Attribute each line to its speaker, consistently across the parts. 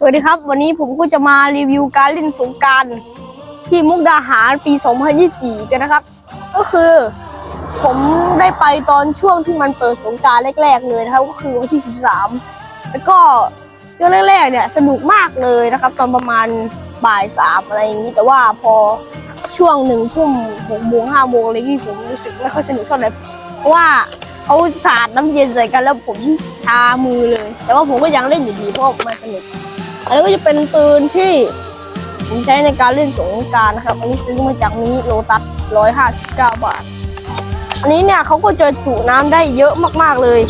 Speaker 1: สวัสดีครับ วันนี้ผมก็จะมารีวิวการเล่นสงการที่มุกดาหารปี 2024 กันนะครับ ก็คือ ผมได้ไปตอนช่วงที่มันเปิดสงการแรก ๆ เลยนะครับ ก็คือวันที่ 13 แล้วก็ช่วงแรกๆเนี่ยสนุกมากเลยนะครับ ตอนประมาณบ่ายสามอะไรอย่างนี้ แต่ว่าพอช่วงหนึ่งทุ่มหกโมงห้าโมงอะไรที่ผมรู้สึกไม่ค่อยสนุกเท่าไหร่เพราะว่าเขาสาดน้ำเย็นใส่กันแล้วผมชามือเลย แต่ว่าผมก็ยังเล่นอยู่ดีเพราะมันสนุก อันนี้ก็จะเป็นปืนที่ผมใช้ในการเล่นสงกรารนะครับ อันนี้ซื้อมาจากมินิโลตัส159บเก้าบาท อันนี้เนี่ยเขาก็จะจุน้ำได้เยอะมากๆเลย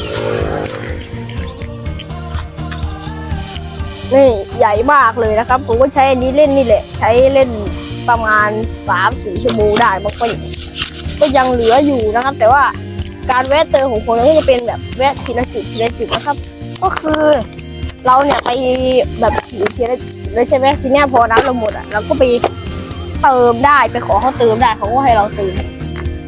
Speaker 1: นี่ใหญ่มากเลยนะครับ ผมก็ใช้อันนี้เล่นนี่แหละ ใช้เล่นประมาณ3-4ชั่วโมงได้มันก็ก็ยังเหลืออยู่นะครับ แต่ว่าการแวะเติมของผมก็จะเป็นแบบแวะทีละจุดทีละจุดนะครับ ก็คือ เราเนี่ยไปแบบฉีดทีละเลยใช่ไหมทีเนี้ยพอน้ำเราหมดอะเราก็ไปเติมได้ไปขอเขาเติมได้เขาก็ให้เราเติม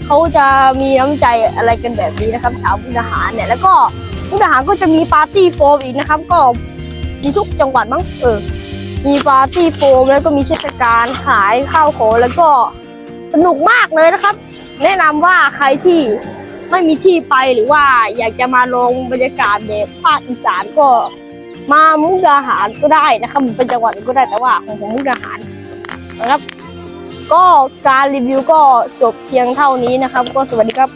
Speaker 1: เขาจะมีน้ำใจอะไรกันแบบนี้นะครับชาวพุทธหารเนี่ยแล้วก็พุทธหารก็จะมีปาร์ตี้โฟมอีกนะครับ ก็มีทุกจังหวัดมั้งเออมีปาร์ตี้โฟมแล้วก็มีเทศกาลขายข้าวของแล้วก็สนุกมากเลยนะครับ แนะนำว่าใครที่ไม่มีที่ไปหรือว่าอยากจะมาลงบรรยากาศแบบภาคอีสานก็ มามุกดาหารก็ได้นะครับเป็นจังหวัดก็ได้แต่ว่าของผมมุกดาหารนะครับ ก็การรีวิวก็จบเพียงเท่านี้นะครับ ก็สวัสดีครับ